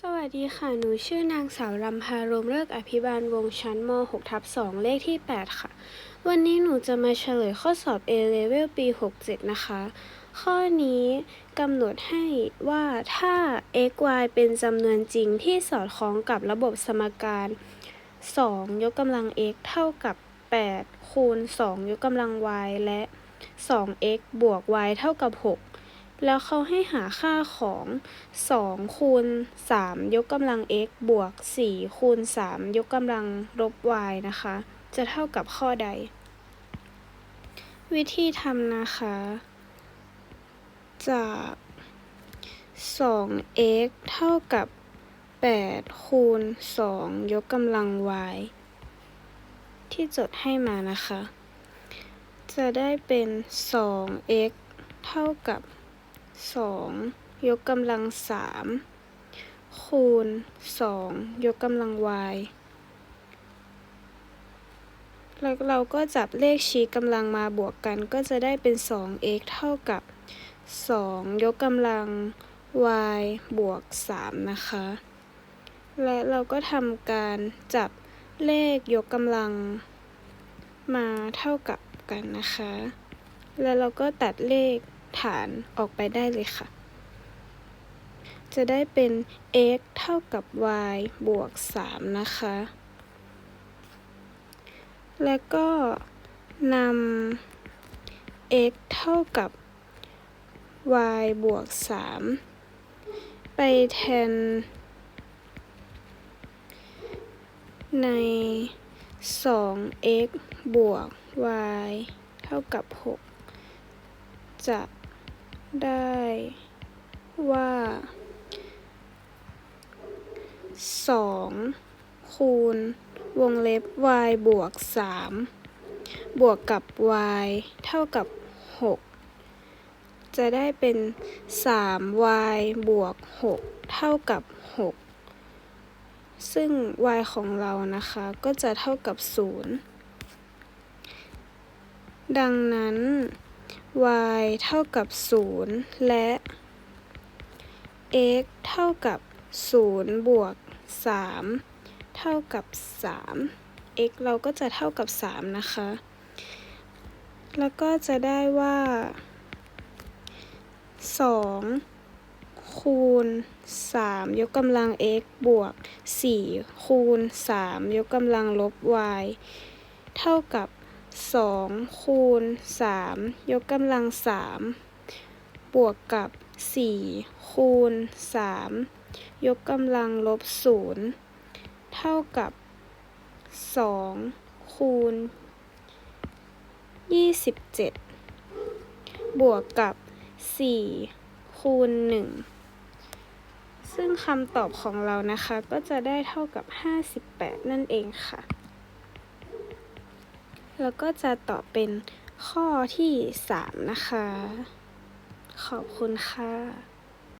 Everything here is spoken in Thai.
สวัสดีค่ะ หนูชื่อนางสาวรำพารมเลิกอภิบาลวงชั้นม .6 ทับ2เลขที่ 8 ค่ะ วันนี้หนูจะมาเฉลยข้อสอบ A Level ปี 67 นะคะ ข้อนี้กำหนดให้ว่าถ้า x y เป็นจำนวนจริงที่สอดคล้องกับระบบสมการ 2 ยกกำลัง x เท่ากับ 8 คูณ 2 ยกกำลัง y และ 2x บวก y เท่ากับ 6 แล้วเขาให้หาค่าของ2คูณ3ยกกำลัง x บวก4คูณ3ยกกำลังลบ y นะคะ จะเท่ากับข้อใด วิธีทำนะคะ จาก 2x เท่ากับ 8 คูณ 2 ยกกำลัง y ที่จดให้มานะคะ จะได้เป็น 2x เท่ากับ 2ยกกำลัง3คูณ2ยกกำลัง y แล้วเราก็จับเลขชี้กำลังมาบวกกันก็จะได้เป็น 2x เท่ากับ 2 ยกกำลัง y บวก 3 นะคะ และเราก็ทำการจับเลขยกกำลังมาเท่ากับกันนะคะ แล้วเราก็ตัดเลข ฐานออกไปได้เลยค่ะ จะได้เป็น x เท่ากับ y บวก 3 นะคะ แล้วก็นำ x เท่ากับ y บวก 3 ไปแทน ใน 2x บวก y เท่ากับ 6 จะ ได้ว่า2คูณวงเล็บ y บวก3บวกกับ y เท่ากับ6จะได้เป็น 3y บวก6เท่ากับ6ซึ่ง y ของเรานะคะก็จะเท่ากับ0ดังนั้น y เท่ากับ 0 และ x เท่ากับ 0 บวก 3 เท่ากับ 3 x เราก็จะเท่ากับ 3 นะคะ แล้วก็จะได้ว่า 2 คูณ 3 ยกกำลัง x บวก 4 คูณ 3 ยกกำลังลบ y เท่ากับ 2คูณ3ยกกำลัง3บวกกับ4คูณ3ยกกำลังลบ0เท่ากับ2คูณ27บวกกับ4คูณ1ซึ่งคำตอบของเรานะคะก็จะได้เท่ากับ 58 นั่นเองค่ะ แล้วก็จะตอบเป็นข้อที่ 3 นะคะ ขอบคุณค่ะ